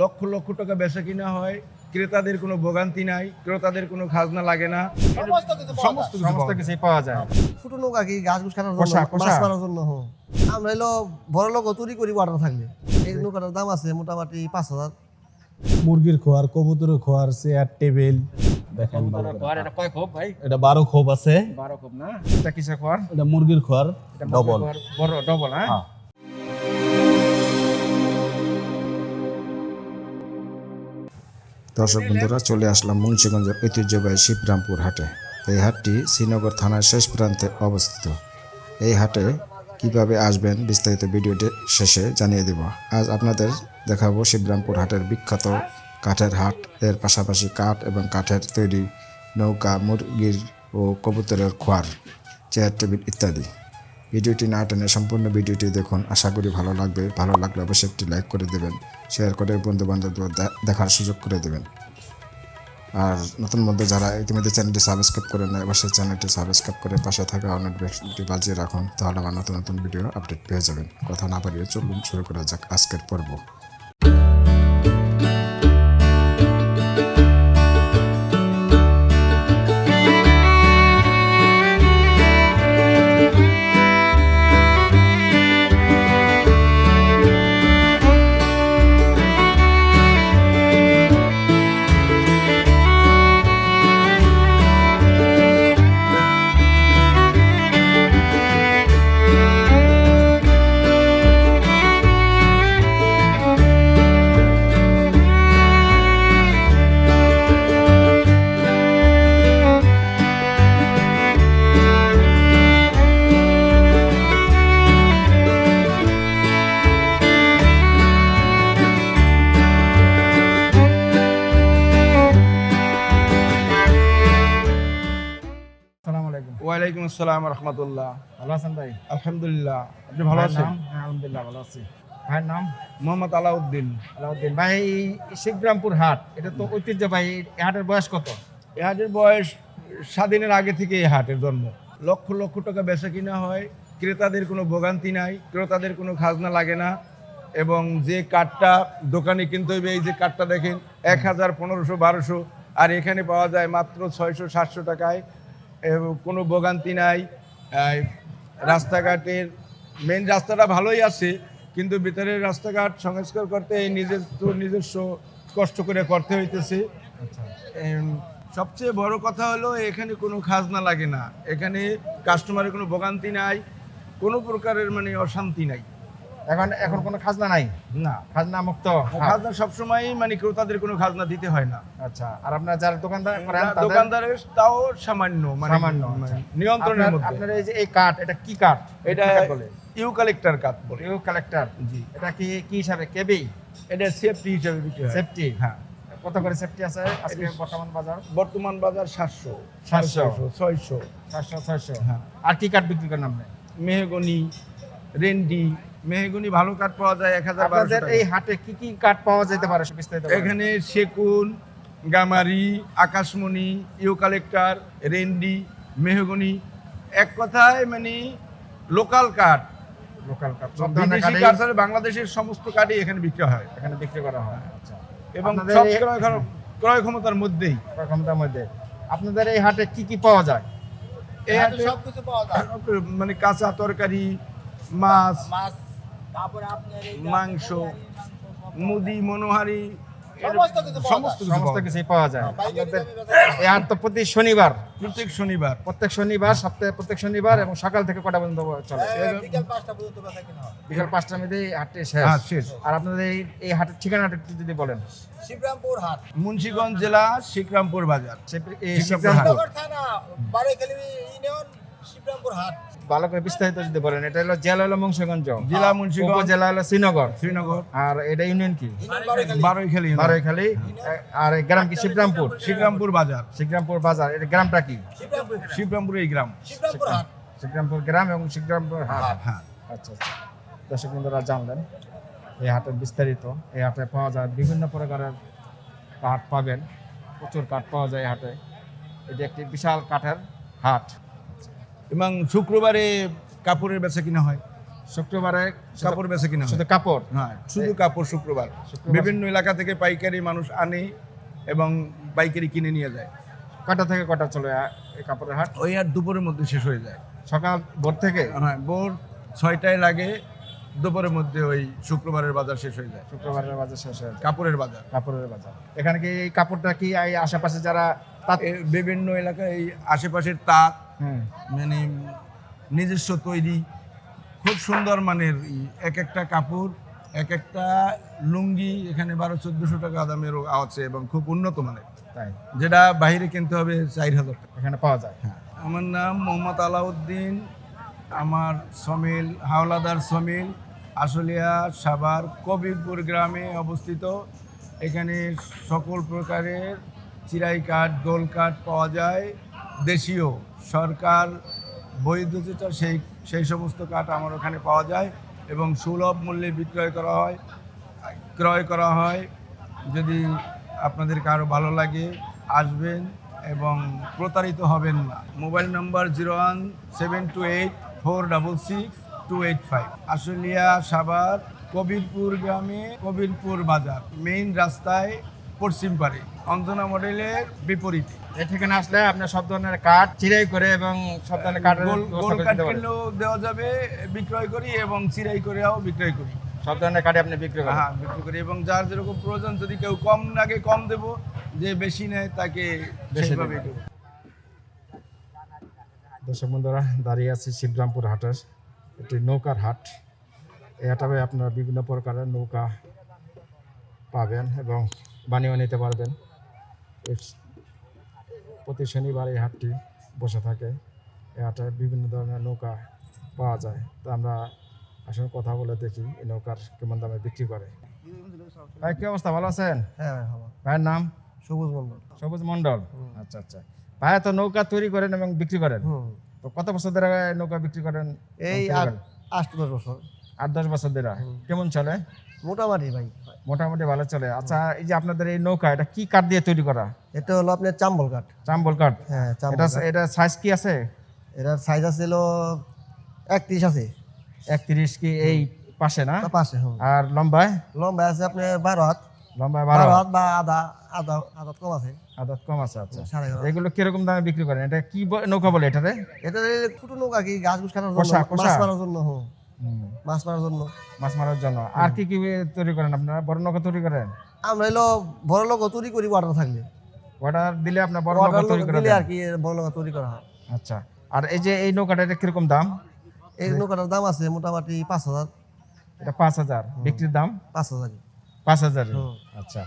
লক্ষ লক্ষ টাকা বেচা কিনা হয় ক্রেতাদের কোনো ভোগান্তি নাই ক্রেতাদের কোনো খাজনা লাগে না। সমস্ত কিছু সমস্ত কিছু পাওয়া যায়। যায় ছোট নৌকা কি গাছ গুছ কাটার জন্য? মাছ মারার জন্য হো। আমরা হলো বড় লোক তৈরি করি ওয়াটার থাকলে। এই নৌকাটার দাম আছে মোটামুটি পাঁচ হাজার। মুরগির খোয়ার কবুতরের খোয়ার চেয়ার টেবিল দেখেন। এটা কয় খোপ ভাই? এটা বারো খোপ আছে। বারো খোপ না? এটা কিসের খোয়ার? এটা মুরগির খোয়ার ডবল বড় ডবল হ্যাঁ। দর্শক বন্ধুরা, চলে আসলাম মুন্সিগঞ্জের ঐতিহ্যবাহী শিবরামপুর হাটে। এই হাটটি শ্রীনগর থানার শেষ প্রান্তে অবস্থিত। এই হাটে কীভাবে আসবেন বিস্তারিত ভিডিওটি শেষে জানিয়ে দেব। আজ আপনাদের দেখাবো শিবরামপুর হাটের বিখ্যাত কাঠের হাট। এর পাশাপাশি কাঠ এবং কাঠের তৈরি নৌকা, মুরগির ও কবুতরের খোয়ার, চেয়ার, টেবিল ইত্যাদি। ভিডিওটি না টেনে সম্পূর্ণ ভিডিওটি দেখুন। আশা করি ভালো লাগবে। ভালো লাগলে অবশ্যই একটি লাইক করে দেবেন, শেয়ার করে বন্ধু বান্ধবদের দেখার সুযোগ করে দেবেন। আর নতুন মধ্যে যারা ইতিমধ্যে চ্যানেলটি সাবস্ক্রাইব করে নেয় অবশ্যই চ্যানেলটি সাবস্ক্রাইব করে পাশে থাকা বেশি বাজিয়ে রাখুন, তাহলে আমার নতুন নতুন ভিডিও আপডেট পেয়ে যাবেন। কথা না বাড়িয়ে চলুন, শুরু করা যাক আজকের পর্ব। ওয়ালাইকুম আসসালাম রহমতুল্লাহ। ভালো আছেন ভাই? আলহামদুলিল্লাহ। আপনি ভালো আছেন? হ্যাঁ আলহামদুলিল্লাহ ভালো আছি। ভাইয়ের নাম? মোহাম্মদ আলাউদ্দিন। আলাউদ্দিন। ভাই এই শিবগ্রামপুর হাট এটা তো ঐতিহ্যবাহী এই হাটের বয়স কত? এই হাটের বয়স স্বাধীনের আগে থেকে এই হাটের জন্ম। লক্ষ লক্ষ টাকা বেচা কিনা হয় ক্রেতাদের কোনো ভোগান্তি নাই ক্রেতাদের কোনো খাজনা লাগে না এবং যে কাঠটা দোকানে কিনতে হইবে এই যে কাঠটা দেখেন এক হাজার পনেরোশো বারোশো আর এখানে পাওয়া যায় মাত্র ছয়শো সাতশো টাকায় কোনো ভোগান্তি নাই। রাস্তাঘাটের মেন রাস্তাটা ভালোই আছে কিন্তু ভিতরের রাস্তাঘাট সংস্কার করতে এই নিজস্ব নিজস্ব কষ্ট করে করতে হইতেছে। সবচেয়ে বড় কথা হলো এখানে কোনো খাজনা লাগে না। এখানে কাস্টমারের কোনো ভোগান্তি নাই কোনো প্রকারের মানে অশান্তি নাই। এখন এখন কোনো খাজনা নাই? না। খাজনা মুক্ত। খাজনা সবসময় মানে ক্রেতাদের কোনো খাজনা দিতে হয় না। আচ্ছা আর আপনার যারা দোকানদার করেন দোকানদারের তাও সামান্য মানে সামান্য, মানে আচ্ছা। নিয়ন্ত্রণের মধ্যে। আপনার এই যে এই কাঠ এটা কি কাঠ? এটা বলে? ইউকালেক্টার কাঠ বলে। ইউ কালেক্টর জি। এটা কি কি হিসাবে? কেবি এটা সেফটি হিসাবে বিক্রি হয়। সেফটি হ্যাঁ। কত করে সেফটি আছে আজকে বর্তমান বাজার? বর্তমান বাজার সাতশো সাতশো। ছয়শো চারশো ছয়শো। হ্যাঁ। আর কি কাঠ বিক্রি করেন আপনি? মেহগনি রেন্ডি মেহগনি ভালো কাঠ পাওয়া যায় এক হাজার আপনাদের এই হাটে কি কি কাঠ পাওয়া যেতে পারে বিস্তারিত এখানে সেকুন গামারি আকাশমণি ইউকালেক্টার রেন্ডি মেহগুনি। এক কথায় মানে লোকাল কাঠ। লোকাল কাঠ। সব বিদেশি কাঠ ছাড়া বাংলাদেশের সমস্ত কাঠই এখানে বিক্রি হয়। এখানে বিক্রি করা হয় আচ্ছা। এবং সব ক্রয় ক্ষমতার মধ্যেই। ক্রয় ক্ষমতার মধ্যে। আপনাদের এই হাটে কি কি পাওয়া যায়? এই এখানে হাটে সবকিছু পাওয়া যায়। মানে কাঁচা তরকারি মাছ মাছ মাংস মুদি মনোহারি সমস্ত কিছু পাওয়া সমস্ত যায়। কিছু পাওয়া যায়। এই হাট তো প্রতি শনিবার। প্রত্যেক শনিবার। প্রত্যেক শনিবার সপ্তাহে প্রত্যেক শনিবার এবং সকাল থেকে কটা পর্যন্ত চলে। কিনা হয়। বিকাল পাঁচটার মধ্যে এই হাটটি হ্যাঁ, শেষ। আর আপনাদের এই এই হাটের ঠিকানাটা একটু যদি বলেন। শিবরামপুর হাট। মুন্সিগঞ্জ জেলা শিকরামপুর বাজার। এই শিবরামপুর শিবরামপুর থানা বাড়িখালী হাট। ভালো করে বিস্তারিত যদি বলেন এটা হলো জেলা হলো মুন্সিগঞ্জ জেলা মুন্সিগঞ্জ উপজেলা হলো শ্রীনগর। শ্রীনগর। আর এটা ইউনিয়ন কি? বাড়িখালী বারৈখালী আর এই গ্রাম কি? শিবরামপুর। শিবরামপুর বাজার। শিবরামপুর বাজার। এটা গ্রামটা কি? শিবরামপুর। এই গ্রাম। শিবরামপুর হাট। গ্রাম এবং শিবরামপুর হাট। হ্যাঁ আচ্ছা আচ্ছা। দর্শক বন্ধুরা জানলেন এই হাটের বিস্তারিত। এই হাটে পাওয়া যায় বিভিন্ন প্রকারের কাঠ পাবেন। প্রচুর কাঠ পাওয়া যায় এই হাটে। এটি একটি বিশাল কাঠের হাট। এবং শুক্রবারে কাপড়ের বেচা কিনা হয়। শুক্রবারে কাপড় বেচা কিনা শুধু কাপড়? হ্যাঁ শুধু কাপড় শুক্রবার। বিভিন্ন এলাকা থেকে পাইকারি মানুষ আনে এবং পাইকারি কিনে নিয়ে যায়। কটা থেকে কটা চলে এই কাপড়ের হাট? ওই আর দুপুরের মধ্যে শেষ হয়ে যায়। সকাল ভোর থেকে? হ্যাঁ ভোর ছয়টায় লাগে দুপুরের মধ্যে ওই শুক্রবারের বাজার শেষ হয়ে যায়। শুক্রবারের বাজার শেষ হয়ে যায়। কাপড়ের বাজার। কাপড়ের বাজার। এখানে কি এই কাপড়টা কি এই আশেপাশে যারা বিভিন্ন এলাকায় এই আশেপাশের তাঁত হুম। মানে নিজস্ব তৈরি খুব সুন্দর মানের এক একটা কাপড় এক একটা লুঙ্গি এখানে বারো চোদ্দশো টাকা দামেরও আছে এবং খুব উন্নত মানের। তাই? যেটা বাইরে কিনতে হবে চার হাজার টাকা। এখানে পাওয়া যায়। হ্যাঁ। আমার নাম মোহাম্মদ আলাউদ্দিন আমার সমিল হাওলাদার সমিল আশুলিয়া সাভার কবিরপুর গ্রামে অবস্থিত। এখানে সকল প্রকারের চিরাই কাঠ গোল কাঠ পাওয়া যায়। দেশীয় সরকার যেটা সেই সেই সমস্ত কাঠ আমার ওখানে পাওয়া যায় এবং সুলভ মূল্যে বিক্রয় করা হয়। ক্রয় করা হয়। যদি আপনাদের কারও ভালো লাগে, আসবেন এবং প্রতারিত হবেন না। Mobile number zero one seven two eight four double six two eight five. Ashulia Savar, Kabirpur গ্রামে কবিরপুর বাজার। মেইন রাস্তায় পশ্চিম পারে অঞ্জনা মডেলের বিপরীতে। ঠিকানা আসলে আপনি সব ধরনের কাঠ চিরাই করে এবং সব ধরনের কাঠের গোল কাঠ কিনলেও দেওয়া যাবে বিক্রয় করি এবং চিরাই করেও বিক্রয় করি। সব ধরনের কাঠে আপনি বিক্রি করেন? হ্যাঁ বিক্রি করি এবং যার যেরকম প্রয়োজন যদি কেউ কম লাগে কম দেব যে বেশি নেয় তাকে সেইভাবে দেবো। দর্শক বন্ধুরা দাঁড়িয়ে আছি শিবরামপুর হাটের একটি নৌকার হাট। এই হাটে আপনারা বিভিন্ন প্রকারের নৌকা পাবেন এবং বানিয়েও নিতে পারবেন। প্রতি শনিবার এই হাটটি বসে থাকে। এই হাটে বিভিন্ন ধরনের নৌকা পাওয়া যায়। তো আমরা আসলে কথা বলে দেখি এই নৌকার কেমন দামে বিক্রি করে। ভাই কি অবস্থা? ভালো আছেন? হ্যাঁ ভালো। ভাইয়ের নাম? সবুজ মন্ডল সবুজ মন্ডল আচ্ছা আচ্ছা। ভাই তো নৌকা তৈরি করেন এবং বিক্রি করেন? তো কত বছর ধরে নৌকা বিক্রি করেন? এই আট দশ বছর। আট দশ বছর ধরে। কেমন চলে? মোটামুটি ভাই। মোটামুটি ভালো চলে। আচ্ছা এই যে আপনাদের এই নৌকা এটা কি কাঠ দিয়ে তৈরি করা? এটা হলো আপনার চাম্বল কাঠ। চাম্বল কাঠ? হ্যাঁ এটা এটা সাইজ কি আছে? এটার সাইজ আছে হলো একত্রিশ আছে। একত্রিশ কি এই পাশে না? তা পাশে আর লম্বায়? লম্বা আছে আপনার বারো হাত। লম্বায় বারো হাত। বা আধা আধা আধা কম আছে। আদত কম আছে আচ্ছা। এগুলো কীরকম দামে বিক্রি করেন? এটা কি নৌকা বলে এটারে এটা ছোট নৌকা কি গাছ গুছ কাটার জন্য? মাছ মারার জন্য মাছ মারার জন্য। মাছ মারার জন্য। আর কি কি তৈরি করেন আপনারা? বড় নৌকা তৈরি করেন? আমরা হলো বড় লোক তৈরি করি অর্ডার থাকলে। অর্ডার দিলে আপনার বড় নৌকা তৈরি করে দিলে আর কি বড় লোক তৈরি করা হয়। আচ্ছা। আর এই যে এই নৌকাটা এটা কীরকম দাম? এই নৌকাটার দাম আছে মোটামুটি পাঁচ হাজার। এটা পাঁচ হাজার। বিক্রির দাম? পাঁচ হাজার। পাঁচ হাজার আচ্ছা।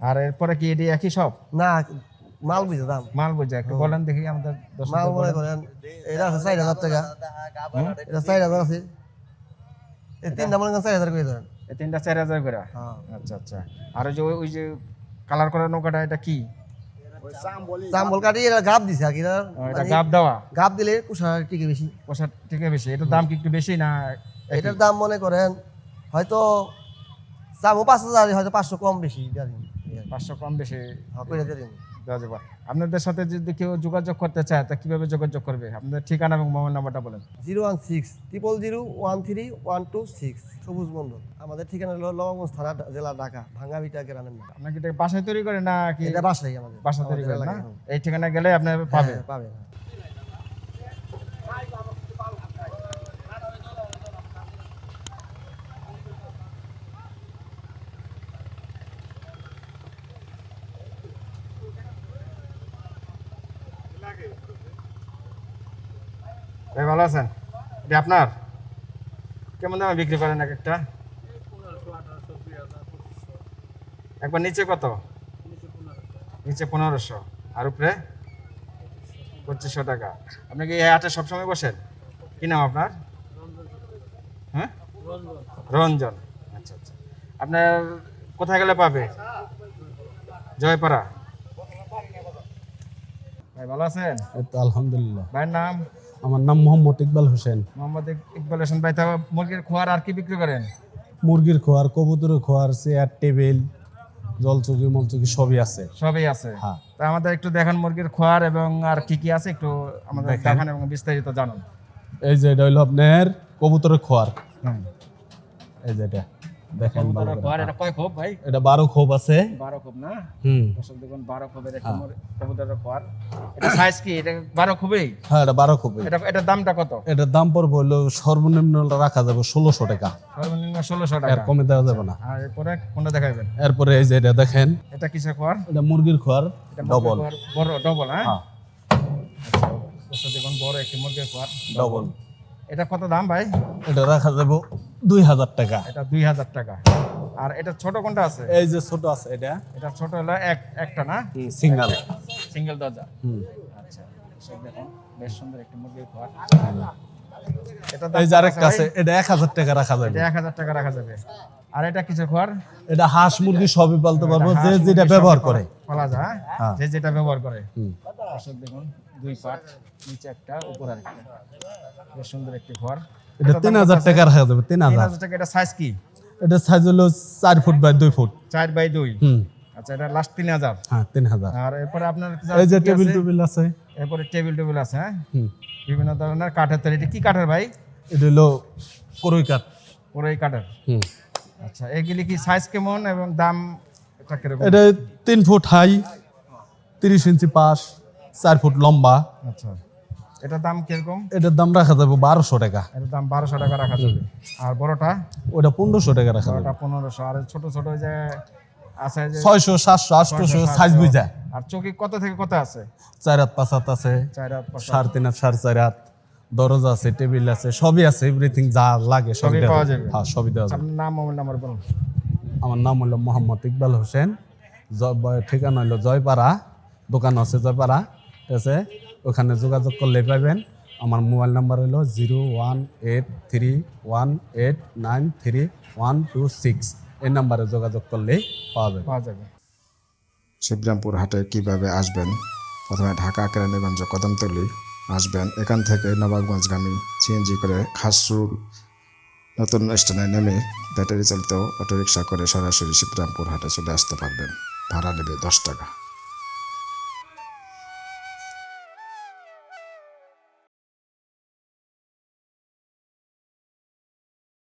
আর এরপরে কি এটি একই সব? না মাল বুঝে দাম। মাল বোঝা। একটু বলেন দেখি আমাদের মাল মনে। করেন এটা আছে চার হাজার টাকা। এটা চার হাজার আছে। এই তিনটা মনে করেন চার হাজার করে ধরেন। এই তিনটা চার হাজার করে? হ্যাঁ। আচ্ছা আচ্ছা। আর ওই যে ওই- ওই যে কালার করা নৌকাটা এটা কি? চাম্বল। কাটি এটা গাপ দিছে আর কি এটা ও, এটা মানে গাব দেওয়া? গাপ দিলে কুষা টিকে বেশি। পোশাক থেকে বেশি। এটার দাম কি একটু বেশি না এটার দাম মনে করেন হয়তো চামো পাঁচ হাজার হয়তো পাঁচশো কম বেশি পাঁচশো কম বেশি। হ্যাঁ করে দিন। দেওয়া যাবে। আপনাদের সাথে যদি কেউ যোগাযোগ করতে চায় তা কীভাবে যোগাযোগ করবে? আপনাদের ঠিকানা এবং মোবাইল নাম্বারটা বলেন। Zero one six triple zero one three one two six Sabuj Mondal আমাদের ঠিকানা হলো লবঙ্গঞ্জ থানা জেলা ঢাকা ভাঙ্গাবিটা গ্রামের নাম। আপনার কি এটা বাসায় তৈরি করে না কি এটা বাসাই আমাদের। বাসা তৈরি করে না? এই ঠিকানা গেলে আপনি পাবে হ্যাঁ, ভাই, ভালো আছেন? এটা আপনার? কেমন দামে বিক্রি করেন এক একটা? একবার নিচে কত? নিচে পনেরোশো। আর উপরে? পঁচিশশো টাকা। আপনি কি এই হাটে সবসময় বসেন? কি নাম আপনার? হ্যাঁ? রঞ্জন। আচ্ছা আচ্ছা। আপনার কোথায় গেলে পাবে? জয়পাড়া? ভাই ভালো আছেন? তো আলহামদুলিল্লাহ। ভাইয়ের নাম? আমার নাম মোহাম্মদ ইকবাল হোসেন। মোহাম্মদ ইকবাল হোসেন ভাই তা মুরগির খোয়ার আর কি বিক্রি করেন? মুরগির খোয়ার কবুতরের খোয়ার চেয়ার টেবিল জলচুকি মলচুকি সবই আছে। সবই আছে? হ্যাঁ। তা আমাদের একটু দেখান মুরগির খোয়ার এবং আর কি কি আছে একটু আমাদের দেখান। এবং বিস্তারিত জানান। এই যে এটা হইল আপনার কবুতরের খোয়ার। এই যেটা দেখেন এটা কয় খোপ ভাই? এটা বারো খোপ আছে। বারো খোপ না? হুম। দর্শক দেখুন বারো খোপের একটা কবুতরের ঘর এটা সাইজ কি? এটা বারো খোপেই? হ্যাঁ এটা বারো খোপ এটা এটার দামটা কত? এটার দাম পড়বে হলো সর্বনিম্ন রাখা যাবে ষোলোশো টাকা। সর্বনিম্ন ষোলোশো এর টাকা। কমে দেওয়া যাবে না। আর এরপরে কোনটা দেখাবেন এরপরে এই যে এটা দেখেন। এটা কিসের ঘর এটা মুরগির খোয়ার ডবল। বড় ডবল হ্যাঁ? হ্যাঁ। দর্শক দেখুন বড় একটি মুরগির ঘর ডবল। এটা কত দাম ভাই? এটা রাখা যাবে দুই হাজার টাকা। এটা দুই হাজার টাকা। আর এটা ছোট কোনটা আছে? এই যে ছোট আছে এটা। এটা ছোট হলো এক একটা না? সিঙ্গাল। সিঙ্গেল দরজা। আচ্ছা দেখুন বেশ সুন্দর একটি মুরগির ঘর। এটা এই যে আরেকটা আছে এটা এক হাজার টাকা রাখা যাবে। এক হাজার টাকা রাখা যাবে। আর এটা কিছু ঘর? এটা হাঁস মুরগি সবই পালতে পারব যে যেটা ব্যবহার করে। পালা যায় হ্যাঁ? হ্যাঁ। যে যেটা ব্যবহার করে। দেখুন দুই পাট নিচে একটা উপর আরেকটা। বেশ সুন্দর একটি ঘর। এটা তিন হাজার টাকা রাখা যাবে তিন হাজার। টাকা এটা সাইজ কি? এটা সাইজ হলো চার ফুট বাই দুই ফুট চার বাই দুই? হুম। আচ্ছা এটা লাস্ট তিন হাজার। হ্যাঁ তিন হাজার। আর এরপরে আপনার এই যে টেবিল টেবিল আছে। এরপরে টেবিল টেবিল আছে হ্যাঁ? বিভিন্ন ধরনের কাঠের তৈরি। এটা কি কাঠের ভাই? এটা হলো করই কাঠ। পুরোই কাঠের। হুম। আচ্ছা এগুলি কি সাইজ কেমন এবং দাম এটা তিন ফুট হাই তিরিশ ইঞ্চি পাশ চার ফুট লম্বা। আচ্ছা। এটার দাম কীরকম? এটার দাম রাখা যাবে বারোশো টাকা। এটার দাম বারোশো টাকা রাখা যাবে। আর বড়টা? ওটা পনেরোশো টাকা রাখা যাবে। বড়টা পনেরোশো। আর ছোট ছোট যে আছে ছয়শো সাতশো আটশোশো সাইজ। বুঝা। আর চৌকি কত থেকে কত আছে? চার হাত পাঁচ হাত আছে। চার হাত সাড়ে তিন হাত সাড়ে চার হাত। দরজা আছে টেবিল আছে সবই আছে এভরিথিং যা লাগে সবই পাওয়া যাবে। যাবে। হ্যাঁ সবই দেওয়া যাবে। আপনার নাম মোবাইল নাম্বার বলুন। আমার নাম হলো মোহাম্মদ ইকবাল হোসেন। ঠিকানা হলো জয়পাড়া। দোকান আছে জয়পাড়া। ঠিক আছে? ওখানে যোগাযোগ করলে পাবেন। আমার মোবাইল নাম্বার হলো zero one eight three one eight nine three one two six. এই নাম্বারে যোগাযোগ করলেই পাওয়া যাবে। পাওয়া যাবে। শিবরামপুর হাটে কীভাবে আসবেন? প্রথমে ঢাকা কেরানীগঞ্জ কদমতলি আসবেন। এখান থেকে নবাবগঞ্জগামী সিএনজি করে খাসরুল নতুন স্টেশনে নেমে ব্যাটারি চালিত অটোরিকশা করে সরাসরি শিবরামপুর হাটে চলে আসতে পারবেন। ভাড়া নেবে দশ টাকা।